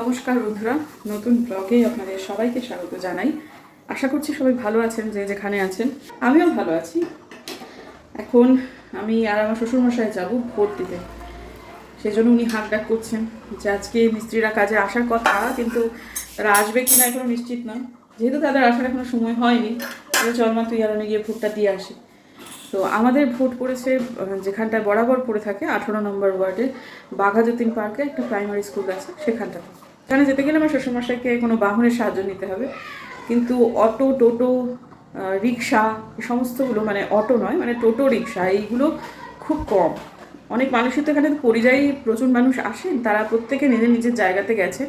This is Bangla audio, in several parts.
নমস্কার বন্ধুরা, নতুন ব্লগে আপনাদের সবাইকে স্বাগত জানাই। আশা করছি সবাই ভালো আছেন, যে যেখানে আছেন। আমিও ভালো আছি। এখন আমি আর আমার শ্বশুরমশাই যাব ভোট দিতে। সেই জন্য উনি হাঁক ডাক করছেন যে আজকে মিস্ত্রিরা কাজে আসার কথা, কিন্তু তারা আসবে কি না এখনও নিশ্চিত নয়। যেহেতু তাদের আসার এখনও সময় হয়নি, তাহলে চল মা তুই আর গিয়ে ভোটটা দিয়ে আসি। তো আমাদের ভোট পড়েছে যেখানটায় বরাবর পড়ে থাকে, আঠারো নম্বর ওয়ার্ডে বাঘাযতীন পার্কে, একটা প্রাইমারি স্কুল আছে, সেখানটাতে। সেখানে যেতে গেলে আমার শ্বশুরমশাইকে কোনো বাহনের সাহায্য নিতে হবে। কিন্তু অটো, টোটো রিক্সা সমস্তগুলো মানে অটো নয় মানে টোটো রিক্সা এইগুলো খুব কম। অনেক মানুষই তো এখানে পরিযায়ী প্রচুর মানুষ আসেন, তারা প্রত্যেকে নিজের নিজের জায়গাতে গেছে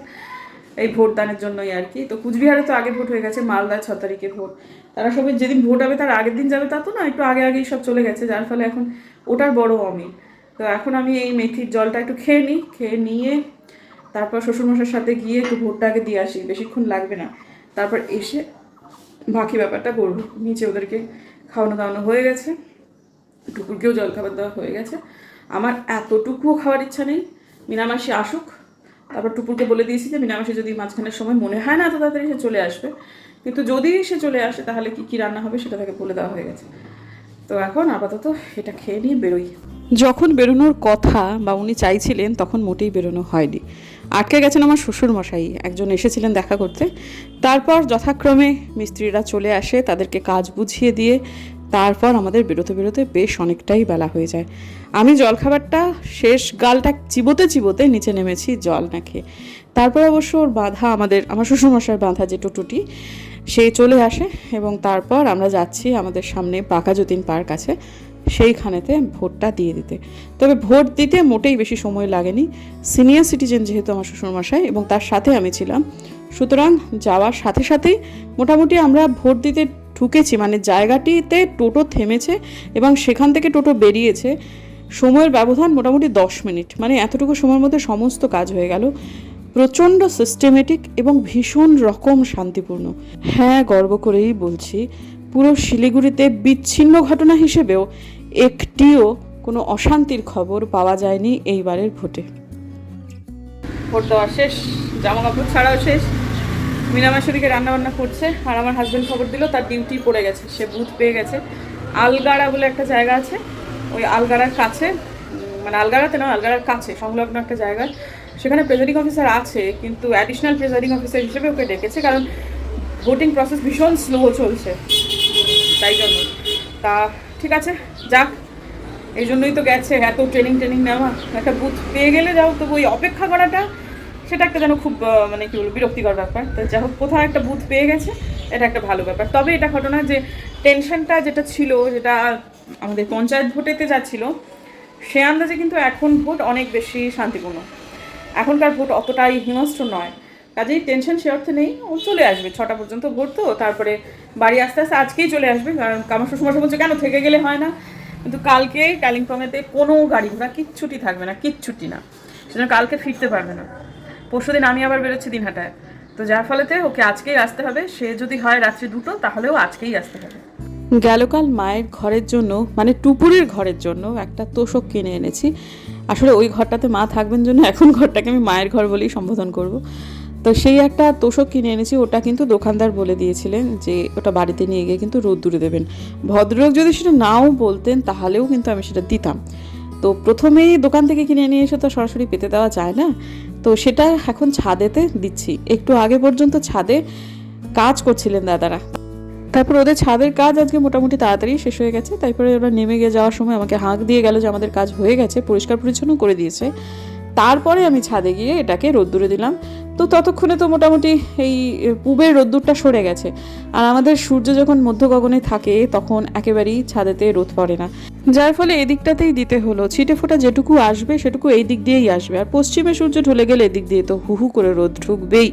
এই ভোটদানের জন্যই আর কি। তো কুচবিহারে তো আগে ভোট হয়ে গেছে, মালদা ছ তারিখে ভোট। তারা সবাই যেদিন ভোট হবে তার আগের দিন যাবে তা তো না, একটু আগে আগেই সব চলে গেছে, যার ফলে এখন ওটার বড় অমিল। তো এখন আমি এই মেথির জলটা একটু খেয়ে নিই, খেয়ে নিয়ে তারপর শ্বশুরমশার সাথে গিয়ে একটু ভোটটা আগে দিয়ে আসি, বেশিক্ষণ লাগবে না। তারপর এসে বাকি ব্যাপারটা করব। নিচে ওদেরকে খাওয়ানো দাওয়ানো হয়ে গেছে। টুকুরকেও জল খাবার দেওয়া হয়ে গেছে। আমার এতটুকুও খাওয়ার ইচ্ছা নেই। মিনামাসি আসুক। তারপর টুকুরকে বলে দিয়েছি যে, মিনামাসি যদি মাঝখানের সময় মনে হয় না এত তাড়াতাড়ি সে চলে আসবে, কিন্তু যদি সে চলে আসে, তাহলে কি কি রান্না হবে সেটা তাকে বলে দেওয়া হয়ে গেছে। তো এখন আপাতত এটা খেয়ে নিয়ে বেরোই। যখন বেরোনোর কথা বা উনি চাইছিলেন, তখন মোটেই বেরোনো হয়নি। আটকে গেছেন আমার শ্বশুর মশাই একজন এসেছিলেন দেখা করতে। তারপর যথাক্রমে মিস্ত্রিরা চলে আসে, তাদেরকে কাজ বুঝিয়ে দিয়ে তারপর আমাদের বেরোতে বেরোতে বেশ অনেকটাই বেলা হয়ে যায়। আমি জলখাবারটা শেষ গালটা চিবোতে চিবোতে নিচে নেমেছি জল না খেয়ে। তারপর অবশ্য ওর বাঁধা আমাদের, আমার শ্বশুরমশাইয়ের বাঁধা যে টোটোটি, সে চলে আসে এবং তারপর আমরা যাচ্ছি আমাদের সামনে পাকা যতীন পার্ক আছে। সেইখানেতে ভোটটা দিয়ে দিতে। তবে ভোট দিতে মোটেই বেশি সময় লাগেনি। সিনিয়র সিটিজেন যেহেতু আমার শ্বশুরমশাই এবং তার সাথে আমি ছিলাম। সুতরাং যাওয়ার সাথে সাথেই মোটামুটি আমরা ভোট দিতে ঢুকেছি। মানে জায়গাটিতে টোটো থেমেছে এবং সেখান থেকে টোটো বেরিয়েছে। সময়ের ব্যবধান মোটামুটি দশ মিনিট। মানে এতটুকু সময়ের মধ্যে সমস্ত কাজ হয়ে গেল। প্রচণ্ড সিস্টেমেটিক এবং ভীষণ রকম শান্তিপূর্ণ। হ্যাঁ গর্ব করেই বলছি, পুরো শিলিগুড়িতে বিচ্ছিন্ন ঘটনা হিসেবেও একটিও কোনো অশান্তির খবর পাওয়া যায়নি এইবারের ভোটে। ভোট দেওয়া শেষ জামা কাপড় ছাড়াও শেষ। মিনামাসুরিকে রান্না বান্না করছে, আর আমার হাজব্যান্ড খবর দিল, তার ডিউটি পড়ে গেছে, সে বুথ পেয়ে গেছে। আলগাড়া বলে একটা জায়গা আছে, ওই আলগাড়ার কাছে মানে আলগাড়াতে নয়, আলগাড়ার কাছে, সংলগ্ন একটা জায়গা সেখানে প্রেজারিং অফিসার আছে, কিন্তু অ্যাডিশনাল প্রেজারিং অফিসার হিসেবে ওকে ডেকেছে, কারণ ভোটিং প্রসেস ভীষণ স্লো চলছে। তাই জন্য। তা ঠিক আছে, যাক। এই জন্যই তো গেছে, এত ট্রেনিং ট্রেনিং নেওয়া। একটা বুথ পেয়ে গেলে যাও তো ওই অপেক্ষা করাটা, সেটা একটা যেন খুব মানে কি বলব, বিরক্তিকর ব্যাপার। তো যাই হোক, কোথাও একটা বুথ পেয়ে গেছে, এটা একটা ভালো ব্যাপার। তবে এটা ঘটনা যে টেনশনটা যেটা ছিল, যেটা আমাদের পঞ্চায়েত ভোটেতে যা ছিল, সে আন্দাজে কিন্তু এখন ভোট অনেক বেশি শান্তিপূর্ণ। এখনকার ভোট অতটাই হিংস্র নয়। কাজেই টেনশন সে অর্থে নেই, ও চলে আসবে, ছটা পর্যন্ত ভোট তো, তারপরে বাড়ি আস্তে আস্তে আজকেই চলে আসবে, কারণ আমার শ্বশুরমশাই বলছে, কেন থেকে গেলে হয় না? কিন্তু কালকে কালিম্পংয়েতে কোনো গাড়ি ঘোড়া কিচ্ছুটি থাকবে না, কিচ্ছুটি না। সেজন্য কালকে ফিরতে পারবে না। পরশুদিন আমি আবার বেরোচ্ছি দিনহাটায়। তো যার ফলেতে ওকে আজকেই আসতে হবে, সে যদি হয় রাত্রি দুটো তাহলেও আজকেই আসতে হবে। গেলকাল মায়ের ঘরের জন্য মানে টুপুরের ঘরের জন্য একটা তোষক কিনে এনেছি। আসলে ওই ঘরটাতে মা থাকবেন জন্য এখন ঘরটাকে আমি মায়ের ঘর বলেই সম্বোধন করব। তো সেই একটা তোষক কিনে এনেছি, ওটা কিন্তু দোকানদার বলে দিয়েছিলেন যে ওটা বাড়িতে নিয়ে গিয়ে কিন্তু রোদ্দুরে দেবেন। ভদ্রলোক যদি সেটা নাও বলতেন, তাহলেও কিন্তু আমি সেটা দিতাম। তো প্রথমেই দোকান থেকে কিনে নিয়ে এসে তো সরাসরি পেতে দেওয়া যায় না। তো সেটা এখন ছাদেতে দিচ্ছি। একটু আগে পর্যন্ত ছাদে কাজ করছিলেন দাদারা। তারপর ওদের ছাদের কাজ আজকে মোটামুটি তাড়াতাড়ি শেষ হয়ে গেছে। তারপরে ওরা নেমে গিয়ে যাওয়ার সময় আমাকে হাঁক দিয়ে গেল যে আমাদের কাজ হয়ে গেছে, পরিষ্কার পরিচ্ছন্ন করে দিয়েছে। তারপরে আমি ছাদে গিয়ে এটাকে রোদ্দুরে দিলাম। তো ততক্ষণে তো মোটামুটি এই পুবের রোদ্দুরটা সরে গেছে। আর আমাদের সূর্য যখন মধ্য গগনে থাকে, তখন একেবারেই ছাদেতে রোদ পড়ে না। যার ফলে এদিকটাতেই দিতে হলো। ছিটে ফোটা যেটুকু আসবে, সেটুকু এই দিক দিয়েই আসবে। আর পশ্চিমে সূর্য ঢলে গেলে এদিক দিয়ে তো হু হু করে রোদ ঢুকবেই।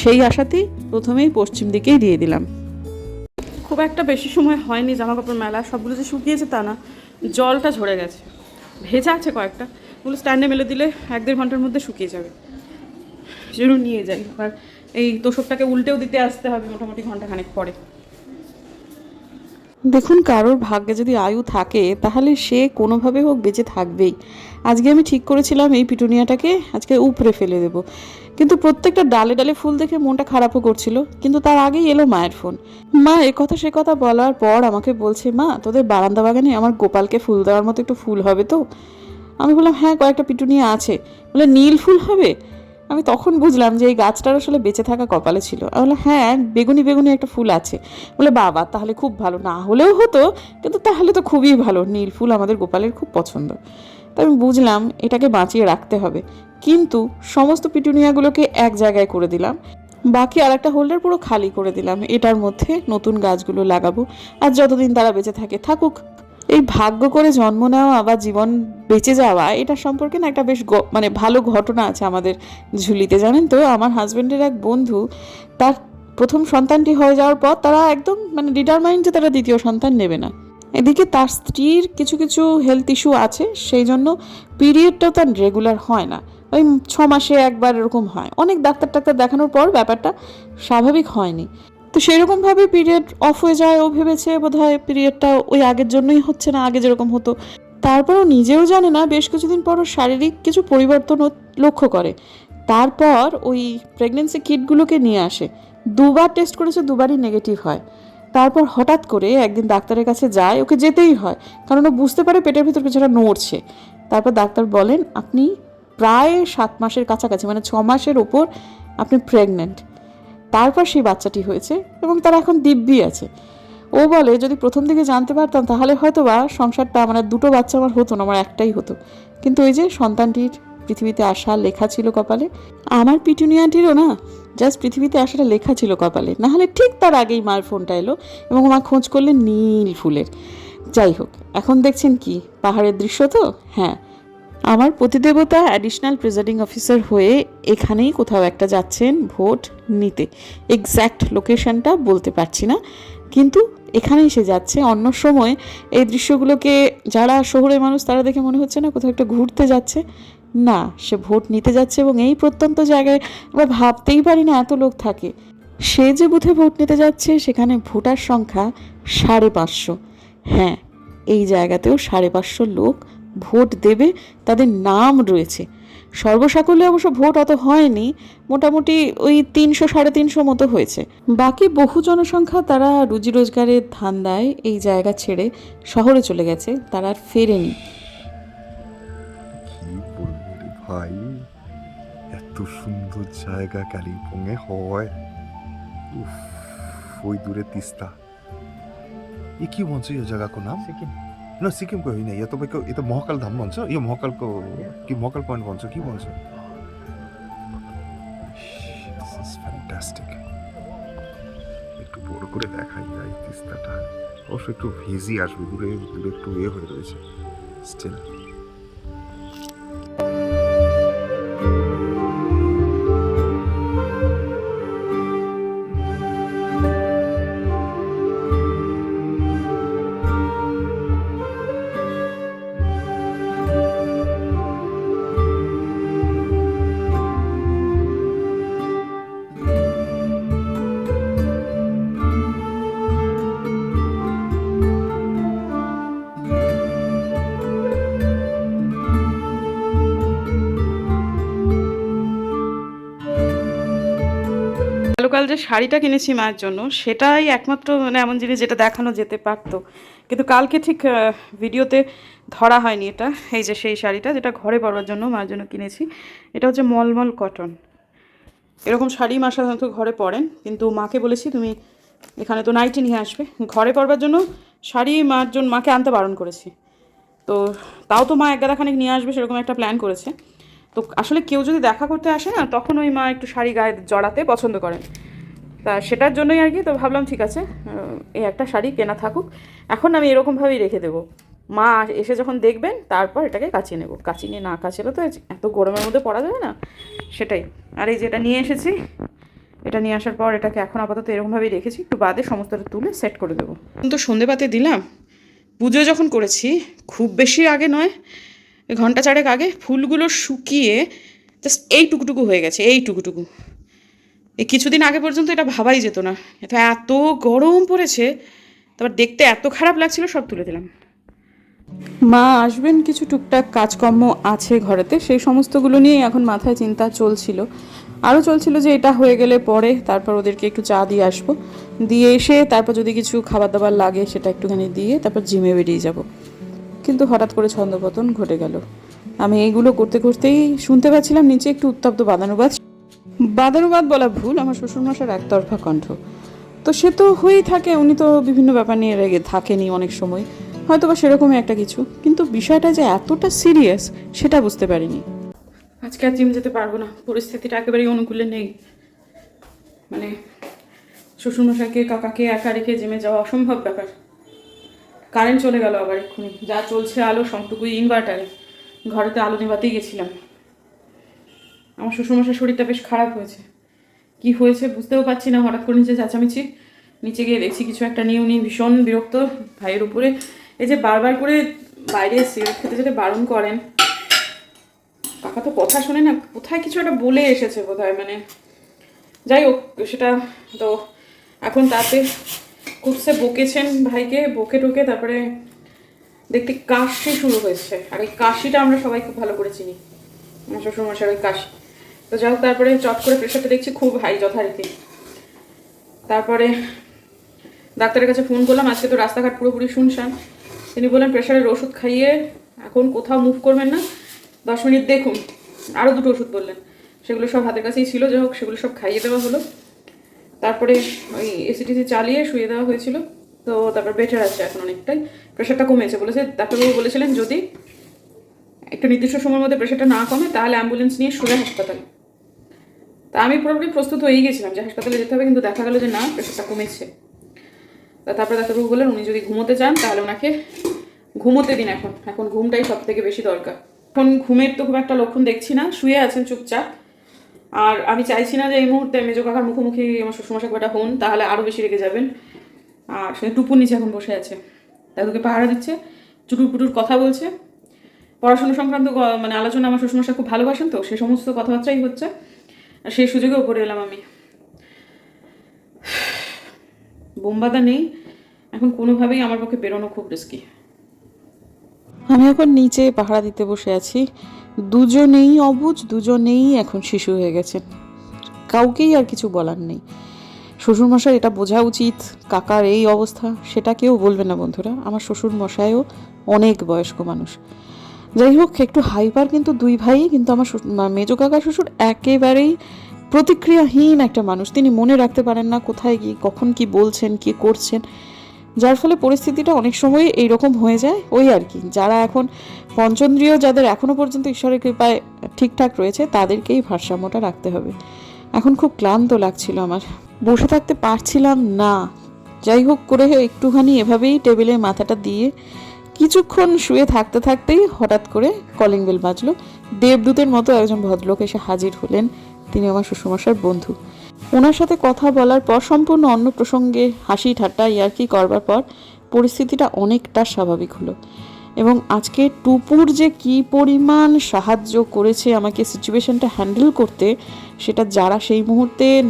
সেই আশাতেই প্রথমেই পশ্চিম দিকেই দিয়ে দিলাম। খুব একটা বেশি সময় হয়নি জামা কাপড় মেলা। সবগুলো যে শুকিয়েছে তা না। জলটা ঝরে গেছে। ভেজা আছে কয়েকটা। ওগুলো স্ট্যান্ডে মেলে দিলে এক দেড় ঘণ্টার মধ্যে শুকিয়ে যাবে। সেজন্য নিয়ে যাই। আর এই তোষকটাকে উল্টেও দিতে আসতে হবে মোটামুটি ঘণ্টা খানেক পরে। দেখুন, কারোর ভাগ্যে যদি আয়ু থাকে, তাহলে সে কোনোভাবে হোক বেঁচে থাকবেই। আজকে আমি ঠিক করেছিলাম এই পিটুনিয়াটাকে, আজকে উপরে ফেলে দেব। কিন্তু প্রত্যেকটা ডালে ডালে ফুল দেখে মনটা খারাপও করছিল, কিন্তু তার আগেই এলো মায়ের ফোন। মা, এ কথা সে কথা বলার পর আমাকে বলছে, মা, তোদের বারান্দা বাগানে আমার গোপালকে ফুল দেওয়ার মতো একটু ফুল হবে তো? আমি বললাম হ্যাঁ কয়েকটা পিটুনিয়া আছে। বলে, নীল ফুল হবে? আমি তখন বুঝলাম যে এই গাছটার আসলে বেঁচে থাকা কপালে ছিল। আমি বললাম হ্যাঁ বেগুনি বেগুনি একটা ফুল আছে। বলে বাবা, তাহলে খুব ভালো। না হলেও হতো, কিন্তু তাহলে তো খুবই ভালো। নীল ফুল আমাদের গোপালের খুব পছন্দ। তাই আমি বুঝলাম, এটাকে বাঁচিয়ে রাখতে হবে। কিন্তু সমস্ত পিটুনিয়াগুলোকে এক জায়গায় করে দিলাম। বাকি আর একটা হোল্ডার পুরো খালি করে দিলাম। এটার মধ্যে নতুন গাছগুলো লাগাবো। আর যতদিন তারা বেঁচে থাকে থাকুক। এই ভাগ্য করে জন্ম নেওয়া বা জীবন বেঁচে যাওয়া, এটা সম্পর্কে না একটা বেশ মানে ভালো ঘটনা আছে আমাদের ঝুলিতে, জানেন তো? আমার হাজব্যান্ডের এক বন্ধু, তার প্রথম সন্তানটি হয়ে যাওয়ার পর তারা একদম মানে ডিটারমাইন্ড যে তারা দ্বিতীয় সন্তান নেবে না। এদিকে তার স্ত্রীর কিছু কিছু হেলথ ইস্যু আছে, সেই জন্য পিরিয়ডটাও তার রেগুলার হয় না। ওই ছ মাসে একবার এরকম হয়। অনেক ডাক্তার টাক্তার দেখানোর পর ব্যাপারটা স্বাভাবিক হয়নি। তো সেরকমভাবে পিরিয়ড অফ হয়ে যায়, ও ভেবেছে বোধহয় পিরিয়ডটা ওই আগের জন্যই হচ্ছে না, আগে যেরকম হতো। তারপরও নিজেও জানে না, বেশ কিছুদিন পর শারীরিক কিছু পরিবর্তন লক্ষ্য করে। তারপর ওই প্রেগনেন্সি কিটগুলোকে নিয়ে আসে। দুবার টেস্ট করেছে, দুবারই নেগেটিভ হয়। তারপর হঠাৎ করে একদিন ডাক্তারের কাছে যায়, ওকে যেতেই হয়, কারণ ও বুঝতে পারে পেটের ভিতর কিছুটা নড়ছে। তারপর ডাক্তার বলেন, আপনি প্রায় সাত মাসের কাছাকাছি মানে ছ মাসের ওপর আপনি প্রেগনেন্ট তারপর সেই বাচ্চাটি হয়েছে এবং তার এখন দিব্যি আছে। ও বলে, যদি প্রথম দিকে জানতে পারতাম, তাহলে হয়তো বা সংসারটা মানে দুটো বাচ্চা আমার হতো না, আমার একটাই হতো। কিন্তু ওই যে সন্তানটির পৃথিবীতে আসা লেখা ছিল কপালে, আমার পিটুনিয়াটিরও না জাস্ট পৃথিবীতে আসাটা লেখা ছিল কপালে। নাহলে ঠিক তার আগেই মার ফোনটা এলো এবং মা খোঁজ করলেন নীল ফুলের। যাই হোক, এখন দেখছেন কি, পাহাড়ের দৃশ্য তো? হ্যাঁ আমার প্রতিদেবতা অ্যাডিশনাল প্রিজাইডিং অফিসার হয়ে এখানেই কোথাও একটা যাচ্ছেন ভোট নিতে। এক্স্যাক্ট লোকেশনটা বলতে পারছি না। কিন্তু এখানেই সে যাচ্ছে। অন্য সময় এই দৃশ্যগুলোকে যারা শহরের মানুষ তারা দেখে মনে হচ্ছে না কোথাও একটা ঘুরতে যাচ্ছে। না, সে ভোট নিতে যাচ্ছে এবং এই প্রত্যন্ত জায়গায় আমরা ভাবতেই পারি না এত লোক থাকে। সে যে বুথে ভোট নিতে যাচ্ছে সেখানে ভোটার সংখ্যা সাড়ে পাঁচশো। হ্যাঁ এই জায়গাতেও সাড়ে পাঁচশো লোক ভোট দেবে তাদের নাম রয়েছে। সর্বসাকল্যে অবশ্য ভোট অত হয়নি মোটামুটি ওই তিনশো সাড়ে তিনশো মতো হয়েছে। বাকি বহু জনসংখ্যা তারা রুজি রোজগারের ধান্দায় এই জায়গা ছেড়ে শহরে চলে গেছে তারা আর ফেরেনি। ভাই এত সুন্দর জায়গা কালিম্পংয়ে হয়। ওই দূরে তিস্তা। এ কি বলছো জায়গা কো নাম? সিকিম। न सिक्किमको होइन यो तपाईँको यता महाकाल धाम भन्छ यो महाकालको कि महाकाल पोइन्ट भन्छ के भन्छ ফ্যান্টাস্টিক একটু বড় করে দেখাই যায় তিস্তাটা অবশ্য একটু ভেজি আসবে দূরে দূরে একটু এ হয়ে রয়েছে স্টিল যে শাড়িটা কিনেছি মায়ের জন্য, সেটাই একমাত্র মানে এমন জিনিস যেটা দেখানো যেতে পারতো। কিন্তু কালকে ঠিক ভিডিওতে ধরা হয়নি এটা, এই যে সেই শাড়িটা যেটা ঘরে পরবার জন্য মায়ের জন্য কিনেছি। এটা হচ্ছে মলমল কটন। এরকম শাড়ি মা সাধারণত ঘরে পরেন, কিন্তু মাকে বলেছি তুমি এখানে তো নাইটি নিয়ে আসবে। ঘরে পরবার জন্য শাড়ি মার জন্য, মাকে আনতে বারণ করেছি। তো তাও তো মা এক গাদাখানেক নিয়ে আসবে সেরকম একটা প্ল্যান করেছে। তো আসলে কেউ যদি দেখা করতে আসে না, তখন ওই মা একটু শাড়ি গায়ে জড়াতে পছন্দ করেন। তা সেটার জন্যই আর কি, তো ভাবলাম ঠিক আছে এই একটা শাড়ি কেনা থাকুক। এখন আমি এরকমভাবেই রেখে দেবো। মা এসে যখন দেখবেন, তারপর এটাকে কাচিয়ে নেব। কাচিয়ে নিয়ে না কাচলে তো এত গরমের মধ্যে পরা যাবে না? সেটাই। আর এই যেটা নিয়ে এসেছি, এটা নিয়ে আসার পর এটাকে এখন আপাতত এরকমভাবেই রেখেছি। একটু বাদে সমস্তটা তুলে সেট করে দেবো। তো সন্ধেবাতে দিলাম। পুজো যখন করেছি, খুব বেশি আগে নয়, ঘণ্টা চারেক আগে, ফুলগুলো শুকিয়ে জাস্ট এই টুকুটুকু হয়ে গেছে, এই টুকুটুকু। এই কিছুদিন আগে পর্যন্ত এটা ভাবাই যেত না। এটা এত গরম পড়েছে, তারপর দেখতে এত খারাপ লাগছিল, সব তুলে দিলাম। মা আসবেন, কিছু টুকটাক কাজকর্ম আছে ঘরেতে, সেই সমস্তগুলো নিয়েই এখন মাথায় চিন্তা চলছিল। আরও চলছিল যে এটা হয়ে গেলে পরে তারপর ওদেরকে একটু চা দিয়ে আসব। দিয়ে এসে তারপর যদি কিছু খাবার দাবার লাগে, সেটা একটুখানি দিয়ে তারপর জিমে বেরিয়ে যাব। কিন্তু হঠাৎ করে ছন্দপতন ঘটে গেল। আমি এইগুলো করতে, করতেই শুনতে পাচ্ছিলাম, নিচে একটু উত্তপ্ত বাদানুবাদ। বাদানুবাদ বলা ভুল, আমার শ্বশুরমশার একতরফা কণ্ঠ। তো সে তো হয়েই থাকে, উনি তো বিভিন্ন ব্যাপার নিয়ে রেগে থাকেনি অনেক সময় হয়তো বা সেরকমই একটা কিছু। কিন্তু বিষয়টা যে এতটা সিরিয়াস, সেটা বুঝতে পারিনি। আজকে আর জিম যেতে পারব না, পরিস্থিতিটা একেবারেই অনুকূলে নেই। মানে শ্বশুরমশাইকে, কাকাকে একা রেখে জিমে যাওয়া অসম্ভব ব্যাপার। কারেন্ট চলে গেল আবার এক্ষুনি। যা চলছে আলো, সবটুকুই ইনভার্টারে ঘরেতে আলো নেভাতেই গেছিলাম। আমার শ্বশুরমশার শরীরটা বেশ খারাপ হয়েছে। কি হয়েছে বুঝতেও পারছি না হঠাৎ করে নিচে চেঁচামেচি। নিচে গিয়ে দেখছি কিছু একটা নিয়ে উনি ভীষণ বিরক্ত ভাইয়ের উপরে। এই যে বারবার করে বাইরে সিগারেট খেতে যেতে বারণ করেন। কাকা তো কথা শোনে না, কোথায় কিছু একটা বলে এসেছে বোধ মানে যাই হোক, সেটা তো এখন তাতে খুবসে বকেছেন ভাইকে, বকে টোকে, তারপরে দেখতে কাশি শুরু হয়েছে। আর এই কাশিটা আমরা সবাই খুব ভালো করে চিনি। আমার শ্বশুরমশার ওই কাশি তো যাই হোক, তারপরে চট করে প্রেশারটা দেখছি খুব হাই যথারীতি। তারপরে ডাক্তারের কাছে ফোন করলাম, আজকে তো রাস্তাঘাট পুরোপুরি শুনশান। তিনি বললেন প্রেশারের ওষুধ খাইয়ে এখন কোথাও মুভ করবেন না। দশ মিনিট দেখুন। আরও দুটো ওষুধ বললেন। সেগুলো সব হাতের কাছেই ছিল, যাই হোক, সেগুলো সব খাইয়ে দেওয়া হলো। তারপরে ওই এসিটিসি চালিয়ে শুয়ে দেওয়া হয়েছিল। তো তারপর বেটার আছে এখন অনেকটাই। প্রেশারটা কমেছে বলেছে। ডাক্তারবাবু বলেছিলেন, যদি একটা নির্দিষ্ট সময়ের মধ্যে প্রেশারটা না কমে, তাহলে অ্যাম্বুলেন্স নিয়ে সোজা হাসপাতালে। তা আমি পুরোপুরি প্রস্তুত হয়েই গেছিলাম যে হাসপাতালে যেতে হবে, কিন্তু দেখা গেলো যে না, প্রেশারটা কমেছে। তা তারপরে ডাক্তারবাবু বললেন, উনি যদি ঘুমোতে চান, তাহলে ওনাকে ঘুমোতে দিন এখন। এখন ঘুমটাই সব থেকে বেশি দরকার। এখন ঘুমের তো খুব একটা লক্ষণ দেখছি না, শুয়ে আছেন চুপচাপ। আর আমি চাইছি না যে এই মুহূর্তে মেজো কাকার মুখোমুখি আমার শ্বশুরমশাই কটা হন, তাহলে আরও বেশি রেগে যাবেন। আর সে টুপুর নিচে এখন বসে আছে। দাদুকে পাহারা দিচ্ছে চুটুর পুটুর কথা বলছে। পড়াশোনা সংক্রান্ত মানে আলোচনা আমার শ্বশুরমশাই খুব ভালোবাসেন তো, সে সমস্ত কথাবার্তাই হচ্ছে। আর সেই সুযোগে উপরে এলাম আমি। বোমবাদা নেই, এখন কোনোভাবেই আমার পক্ষে বেরোনো খুব রিস্কি আমি এখন নিচে পাহারা দিতে বসে আছি। দুজনেই অবুজ, দুজনেই এখন শিশু হয়ে গেছেন কাউকেই আর কিছু বলার নেই। শ্বশুরমশাই, এটা বোঝা উচিত কাকার এই অবস্থা। সেটা কেউ বলবে না বন্ধুরা। আমার শ্বশুর মশাইও অনেক বয়স্ক মানুষ। যাই হোক একটু হাইপার কিন্তু দুই ভাই, কিন্তু আমার মেজো কাকা শ্বশুর একেবারেই প্রতিক্রিয়াহীন একটা মানুষ। তিনি মনে রাখতে পারেন না কোথায় কি কখন কি বলছেন, কি করছেন। যার ফলে পরিস্থিতিটা অনেক সময় এইরকম হয়ে যায়। ওই আর কি, যারা এখন পঞ্চন্দ্রিয়, যাদের এখনও পর্যন্ত ঈশ্বরের কৃপায় ঠিকঠাক রয়েছে, তাদেরকেই ভারসাম্যটা রাখতে হবে। এখন খুব ক্লান্ত লাগছিল আমার। বসে থাকতে পারছিলাম না। যাই হোক করে একটুখানি এভাবেই টেবিলে মাথাটা দিয়ে কিছুক্ষণ শুয়ে থাকতে থাকতেই হঠাৎ করে কলিং বেল বাজলো। দেবদূতের মতো একজন ভদ্রলোক এসে হাজির হলেন। তিনি আমার শ্বশুরমশার বন্ধু। ওনার সাথে কথা বলার পর, সম্পূর্ণ অন্য প্রসঙ্গে হাসি ঠাট্টা ইয়ার্কি করবার পর পরিস্থিতিটা অনেকটা স্বাভাবিক হলো। এবং আজকে টুপুর যে কি পরিমাণ সাহায্য করেছে, আমাকে সিচুয়েশনটা হ্যান্ডেল করতে, সেটা যারা সেই মুহূর্তে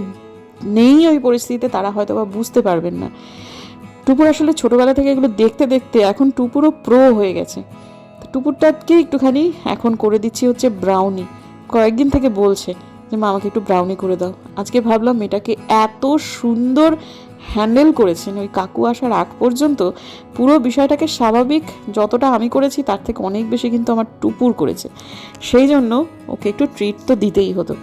নেই ওই পরিস্থিতিতে, তারা হয়তো বা বুঝতে পারবেন না। টুপুর আসলে ছোটবেলা থেকে এগুলো দেখতে দেখতে এখন টুপুরও প্রো হয়ে গেছে। তো টুপুরটাকে একটুখানি এখন করে দিচ্ছি হচ্ছে ব্রাউনি কয়েকদিন থেকে বলছে যে, মা, আমাকে একটু ব্রাউনি করে দাও। আজকে ভাবলাম এটাকে এত সুন্দর হ্যান্ডেল করেছেন ওই কাকু আসার আগ পর্যন্ত, পুরো বিষয়টাকে স্বাভাবিক যতটা আমি করেছি তার থেকে অনেক বেশি কিন্তু আমার টুপুর করেছে। সেই জন্য ওকে একটু ট্রিট তো দিতেই হতো।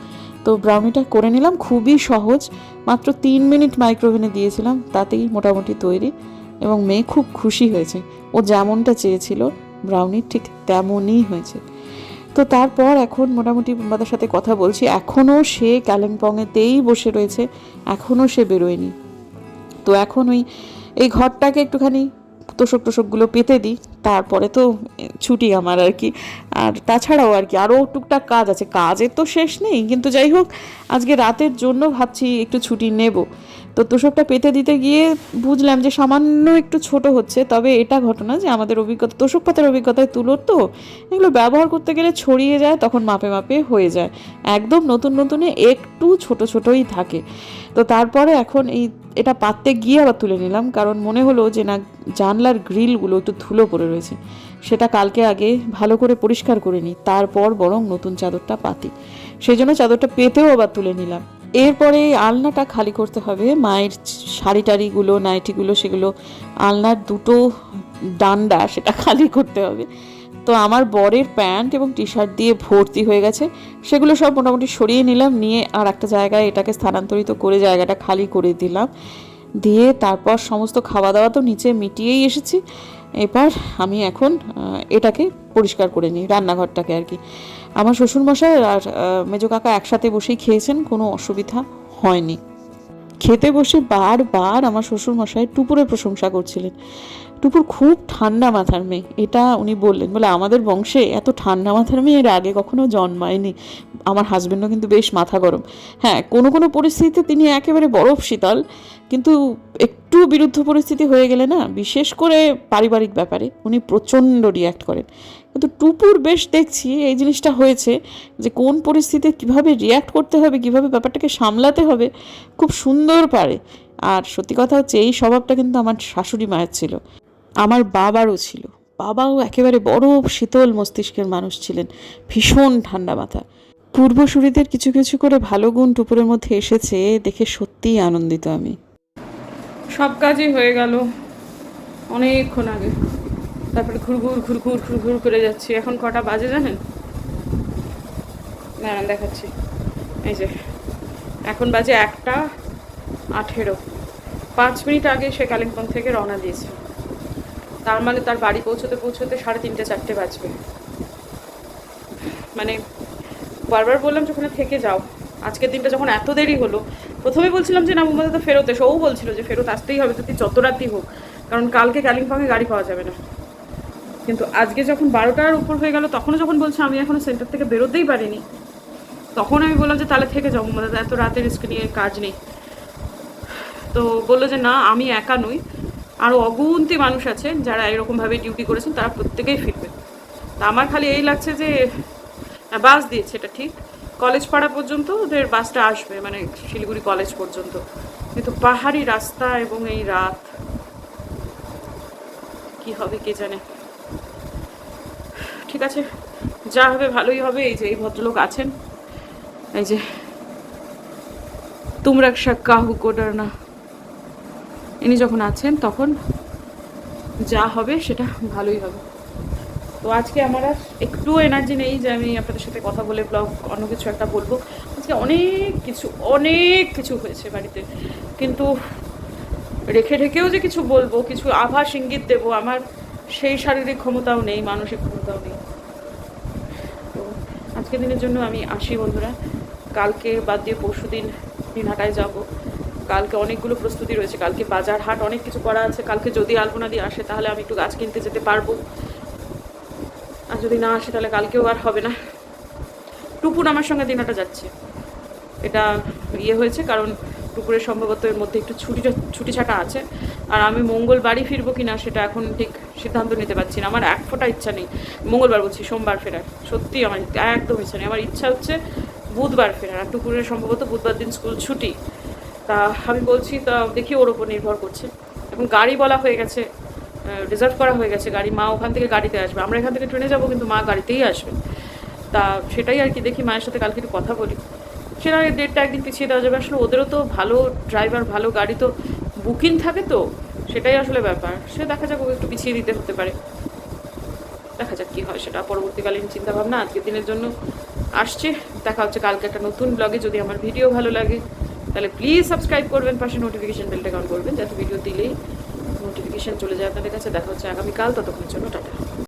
তো ব্রাউনিটা করে নিলাম, খুবই সহজ। মাত্র তিন মিনিট মাইক্রোওভেনে দিয়েছিলাম, তাতেই মোটামুটি তৈরি এবং মেয়ে খুব খুশি হয়েছে। ও যেমনটা চেয়েছিল ব্রাউনি ঠিক তেমনই হয়েছে। তো তারপর এখন মোটামুটি বোম্বাদের সাথে কথা বলছি। এখনও সে কালিম্পংয়েতেই বসে রয়েছে, এখনও সে বেরোয়নি। তো এখন ওই, এই ঘরটাকে একটুখানি তোষক টোষকগুলো পেতে দিই, তারপরে তো ছুটি আমার আর কি। আর তাছাড়াও আর কি আরও টুকটাক কাজ আছে, কাজের তো শেষ নেই, কিন্তু যাই হোক, আজকে রাতের জন্য ভাবছি একটু ছুটি নেব। তো তোষকটা পেতে দিতে গিয়ে বুঝলাম যে সামান্য একটু ছোট হচ্ছে, তবে এটা ঘটনা যে আমাদের অভিজ্ঞতা তোষক পাতার অভিজ্ঞতায় তুলোর তো, এগুলো ব্যবহার করতে গেলে ছড়িয়ে যায়, তখন মাপে মাপে হয়ে যায়। একদম নতুন নতুনে একটু ছোট ছোটই থাকে। তো তারপরে এখন এই, এটা পাততে গিয়ে আবার তুলে নিলাম, কারণ মনে হলো যে না, জানলার গ্রিলগুলো একটু ধুলো পড়ে রয়েছে। সেটা কালকে আগে ভালো করে পরিষ্কার করে নিই, তারপর বরং নতুন চাদরটা পাতি। সেই জন্য চাদরটা পেতেও আবার তুলে নিলাম। এরপরে এই আলনাটা খালি করতে হবে, মায়ের শাড়ি টাড়িগুলো, নাইটিগুলো, সেগুলো, আলনার দুটো ডান্ডা সেটা খালি করতে হবে। তো আমার বরের প্যান্ট এবং টি শার্ট দিয়ে ভর্তি হয়ে গেছে। সেগুলো সব মোটামুটি সরিয়ে নিলাম, নিয়ে আর একটা জায়গায় এটাকে স্থানান্তরিত করে জায়গাটা খালি করে দিলাম। দিয়ে তারপর সমস্ত খাওয়া দাওয়া তো নিচে মিটিয়েই এসেছি। এবার আমি এখন এটাকে পরিষ্কার করে নিই, রান্নাঘরটাকে আর কি। আমার শ্বশুরমশাই আর মেজো কাকা একসাথে বসেই খেয়েছেন, কোনো অসুবিধা হয়নি। খেতে বসে বারবার আমার শ্বশুরমশাই টুপুরের প্রশংসা করছিলেন। টুপুর খুব ঠান্ডা মাথার মেয়ে, এটা উনি বললেন। বলে, আমাদের বংশে এত ঠান্ডা মাথার মেয়ে এর আগে কখনো জন্মায়নি। আমার হাজবেন্ডও কিন্তু বেশ মাথা গরম। হ্যাঁ কোনো কোনো পরিস্থিতিতে তিনি একেবারে বরফ শীতল। কিন্তু একটু বিরুদ্ধ পরিস্থিতি হয়ে গেলে না, বিশেষ করে পারিবারিক ব্যাপারে, উনি প্রচণ্ড রিয়্যাক্ট করেন। কিন্তু টুপুর বেশ দেখছি এই জিনিসটা হয়েছে যে কোন পরিস্থিতিতে কীভাবে রিয়্যাক্ট করতে হবে, কীভাবে ব্যাপারটাকে সামলাতে হবে, খুব সুন্দর পারে। আর সত্যি কথা হচ্ছে এই স্বভাবটা কিন্তু আমার শাশুড়ি মায়ের ছিল। আমার বাবারও ছিল। বাবাও একেবারে বড় শীতল মস্তিষ্কের মানুষ ছিলেন, ভীষণ ঠান্ডা মাথা। পূর্বসূরিদের কিছু কিছু করে ভালো গুণ টুপুরের মধ্যে এসেছে, দেখে সত্যিই আনন্দিত আমি। সব কাজই হয়ে গেল। অনেকক্ষণ আগে। তারপরে ঘুরঘুর ঘুরঘুর ঘুরঘুর করে যাচ্ছি। এখন কটা বাজে জানেন? দাঁড়ান, দেখাচ্ছি। এই যে, এখন বাজে একটা আঠেরো। পাঁচ মিনিট আগে সে কালিম্পং থেকে রওনা দিয়েছে। তার মানে তার বাড়ি পৌঁছতে পৌঁছতে সাড়ে তিনটে, চারটে বাজবে। মানে বারবার বললাম যে ওখানে থেকে যাও। আজকের দিনটা যখন এত দেরি হলো প্রথমে বলছিলাম যে না মোমা তো ফেরত এসো। ও বলছিল যে ফেরত আসতেই হবে যদি যত রাতই হোক কারণ কালকে কালিম্পংয়ে গাড়ি পাওয়া যাবে না। কিন্তু আজকে যখন বারোটার উপর হয়ে গেল তখনও যখন বলছে আমি এখনও সেন্টার থেকে বেরোতেই পারিনি। তখন আমি বললাম যে তাহলে থেকে যাব দাদা এত রাতে রিস্ক নিয়ে কাজ নেই। তো বলল যে না আমি একা নই আরও অগুন্তি মানুষ আছে যারা এরকমভাবে ডিউটি করেছেন তারা প্রত্যেকেই ফিরবে। তা আমার খালি এই লাগছে যে হ্যাঁ, বাস দিয়েছে এটা ঠিক। কলেজ পাড়া পর্যন্ত ওদের বাসটা আসবে মানে শিলিগুড়ি কলেজ পর্যন্ত। কিন্তু পাহাড়ি রাস্তা এবং এই রাত, কি হবে কে জানে? ঠিক আছে, যা হবে ভালোই হবে, এই যে এই ভদ্রলোক আছেন। এই যে, তোমরা কাহু কোডার না। ইনি যখন আছেন তখন যা হবে সেটা ভালোই হবে। তো আজকে আমার আর একটু এনার্জি নেই যে আমি আপনাদের সাথে কথা বলে ব্লগ অন্য কিছু একটা বলব। আজকে অনেক কিছু অনেক কিছু হয়েছে বাড়িতে। কিন্তু রেখে রেখেও যে কিছু বলব, কিছু আভাস ইঙ্গিত দেবো, আমার সেই শারীরিক ক্ষমতাও নেই, মানসিক ক্ষমতাও নেই। তো আজকের দিনের জন্য আমি আসি বন্ধুরা। কালকে বাদ দিয়ে পরশু দিন দিনহাটায় যাব। কালকে অনেকগুলো প্রস্তুতি রয়েছে, কালকে বাজার হাট অনেক কিছু করা আছে। কালকে যদি আলপনা দিয়ে আসে, তাহলে আমি একটু গাছ কিনতে যেতে পারব। যদি না আসে তাহলে কালকেও আর হবে না। টুপুন আমার সঙ্গে দিনহাটা যাচ্ছে। এটা ইয়ে হয়েছে কারণ টুকুরের সম্ভবত এর মধ্যে একটু ছুটিটা, ছুটি ছাটা আছে। আর আমি মঙ্গল বাড়ি ফিরবো কিনা সেটা এখন ঠিক সিদ্ধান্ত নিতে পারছি না। আমার এক ফোঁটা ইচ্ছা নেই। মঙ্গলবার বলছি, সোমবার ফেরার। সত্যি আমার একদম ইচ্ছা নেই। আমার ইচ্ছা হচ্ছে বুধবার ফেরার। আর টুকুরের সম্ভবত বুধবার দিন স্কুল ছুটি। তা আমি বলছি, তা দেখি ওর ওপর নির্ভর করছে। এখন গাড়ি বলা হয়ে গেছে রিজার্ভ করা হয়ে গেছে, গাড়ি মা ওখান থেকে গাড়িতে আসবে। আমরা এখান থেকে ট্রেনে যাব, কিন্তু মা গাড়িতেই আসবে। তা সেটাই আর কি, দেখি মায়ের সাথে কালকে একটু কথা বলি। সেটা ডেটটা একদিন পিছিয়ে দেওয়া যাবে। আসলে ওদেরও তো ভালো ড্রাইভার ভালো গাড়ি তো বুকিং থাকে তো, সেটাই আসলে ব্যাপার। সে দেখা যাক, ওকে একটু পিছিয়ে দিতে হতে পারে। দেখা যাক কী হয় সেটা। পরবর্তীকালীন চিন্তাভাবনা, আজকের দিনের জন্য আসছে। দেখা হচ্ছে কালকে একটা নতুন ব্লগে যদি আমার ভিডিও ভালো লাগে, তাহলে প্লিজ সাবস্ক্রাইব করবেন, পাশে নোটিফিকেশন বেলটা অন করবেন, যাতে ভিডিও দিলেই নোটিফিকেশন চলে যায়। আপনাদের কাছে দেখা হচ্ছে আগামীকাল ততক্ষণের জন্য টাটা।